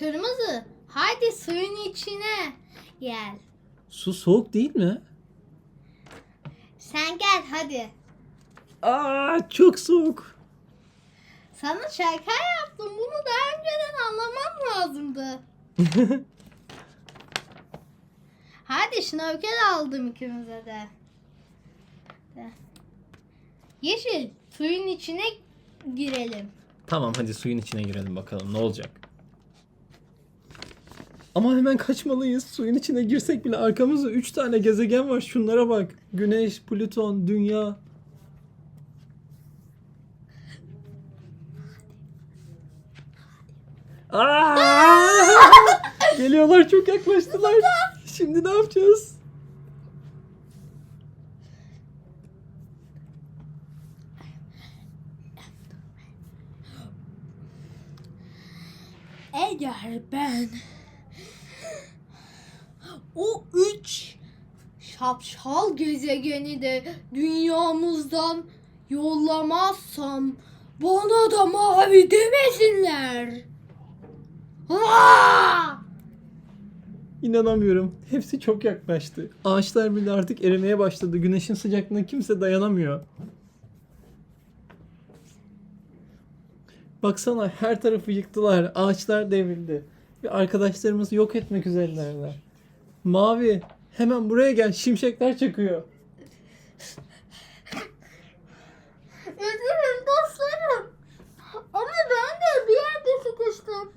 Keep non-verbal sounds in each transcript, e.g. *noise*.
Kırmızı. Haydi suyun içine gel. Su soğuk değil mi? Sen gel hadi. Aa çok soğuk. Sana şaka yaptım. Bunu daha önceden anlamam lazımdı. *laughs* Hadi şnorkel aldım ikimize de. De. Yeşil suyun içine girelim. Tamam hadi suyun içine girelim bakalım ne olacak. Ama hemen kaçmalıyız. Suyun içine girsek bile arkamızda 3 tane gezegen var. Şunlara bak. Güneş, Plüton, Dünya. Aa! *laughs* Geliyorlar çok yaklaştılar. Şimdi ne yapacağız? Eğer ben o üç şapşal gezegeni de dünyamızdan yollamazsam bana da mavi demesinler. Aa! İnanamıyorum. Hepsi çok yaklaştı. Ağaçlar bile artık erimeye başladı. Güneşin sıcaklığına kimse dayanamıyor. Baksana her tarafı yıktılar. Ağaçlar devrildi. Ve arkadaşlarımızı yok etmek üzerelerler. Mavi hemen buraya gel. Şimşekler çakıyor. Üzülün dostlarım. Ama ben de bir yerde sıkıştım.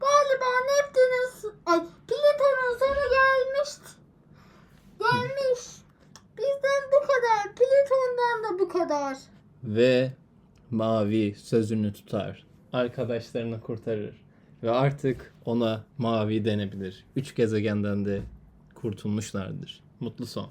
Galiba Neptün'ün, ay Plüton'un sonu gelmiş. Gelmiş. Bizden bu kadar. Plüton'dan da bu kadar. Ve mavi sözünü tutar. Arkadaşlarını kurtarır. Ve artık ona mavi denebilir. Üç gezegenden de kurtulmuşlardır. Mutlu son.